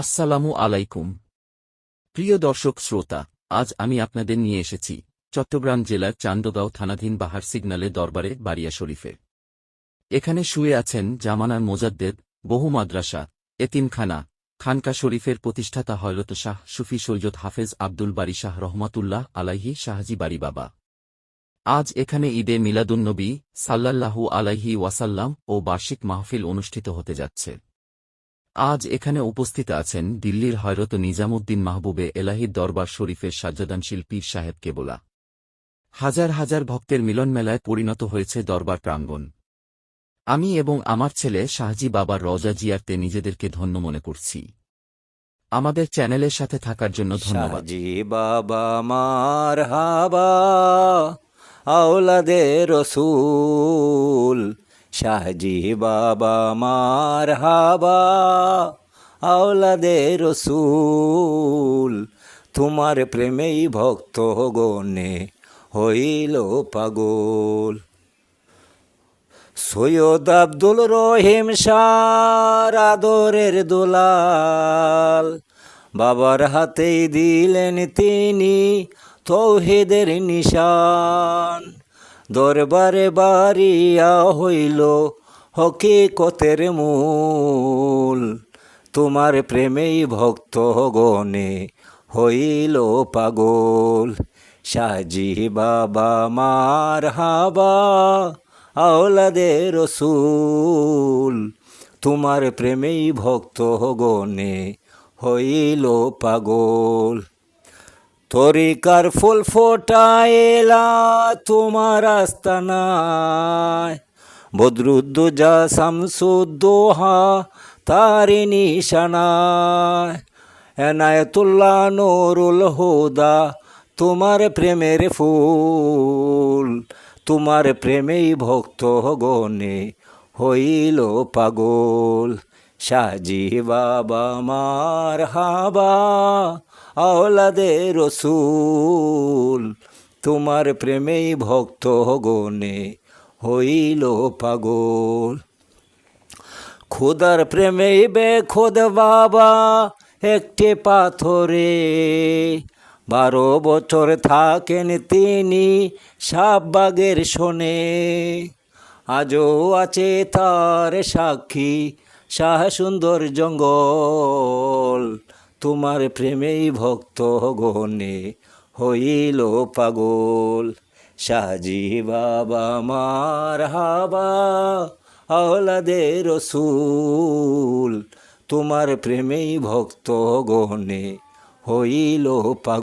আসসালামু আলাইকুম। প্রিয় দর্শক শ্রোতা, আজ আমি আপনাদের নিয়ে এসেছি চট্টগ্রাম জেলার চান্দগাঁও থানাধীন বাহার সিগন্যালে দরবারে বারিয়া শরীফে। এখানে শুয়ে আছেন জামানার মোজাদ্দেদ, বহু মাদ্রাসা, এতিমখানা, খানকা শরীফের প্রতিষ্ঠাতা হয়রত শাহ সুফি সৈয়দ হাফেজ আব্দুল বারি শাহ রহমাতুল্লাহ আলাইহি শাহজি বাড়ি বাবা। আজ এখানে ঈদে মিলাদুন্নবী সাল্লাল্লাহু আলাইহি ওয়াসাল্লাম ও বার্ষিক মাহফিল অনুষ্ঠিত হতে যাচ্ছে। আজ এখানে উপস্থিত আছেন দিল্লির হয়রত নিজামুদ্দিন মাহবুবে এলাহির দরবার শরীফের সাজ্জাদানশীল পীর সাহেব কেবলা। হাজার হাজার ভক্তের মিলন মেলায় পরিণত হয়েছে দরবার প্রাঙ্গণ। আমি এবং আমার ছেলে শাহজি বাবার রজা জিয়ারতে নিজেদেরকে ধন্য মনে করছি। আমাদের চ্যানেলের সাথে থাকার জন্য ধন্যবাদ। বাবা মার হাবা আওলাদে রসুল শাহজি বাবা মার হাবা আওলাদে রসুল। তোমার প্রেমেই ভক্ত গণে হইল পাগল। সৈয়দ আব্দুল রহিম সার আদরের দোলাল, বাবার হাতেই দিলেন তিনি তৌহিদের নিশান। দরবারে বাড়িয়া হইল হকিকতের মূল। তোমার প্রেমেই ভক্ত গণে হইল পাগল। সাজি বাবা মার হাবা আওলাদে রসুল। তোমার প্রেমেই ভক্ত গণে হইল পাগল। তরিকার ফুল ফোটাইলা তোমার আস্তানায়। বদরুদ্দোজা শামসুদ্দোহা তারি নিশানায়। এনায়তুল্লাহ নুরুল হুদা তোমার প্রেমের ফুল, তোমার প্রেমেই ভক্ত গণে হইল পাগল। সাজি বাবা মার হাবা আওলাদে রসুল, তোমার প্রেমেই ভক্ত গণে হইল পাগল। খুদার প্রেমেই বেখোদ বাবা একটি পাথরে, বারো বছর থাকেন তিনি সাববাগের শোনে। আজও আছে তার সাক্ষী, শাহ সুন্দর জঙ্গল। তোমার প্রেমেই ভক্ত গণে হইল পাগল। সাজি বাবা মার হাবা আহলাদে রসুল। তোমার প্রেমেই ভক্ত গণে হইল পাগল।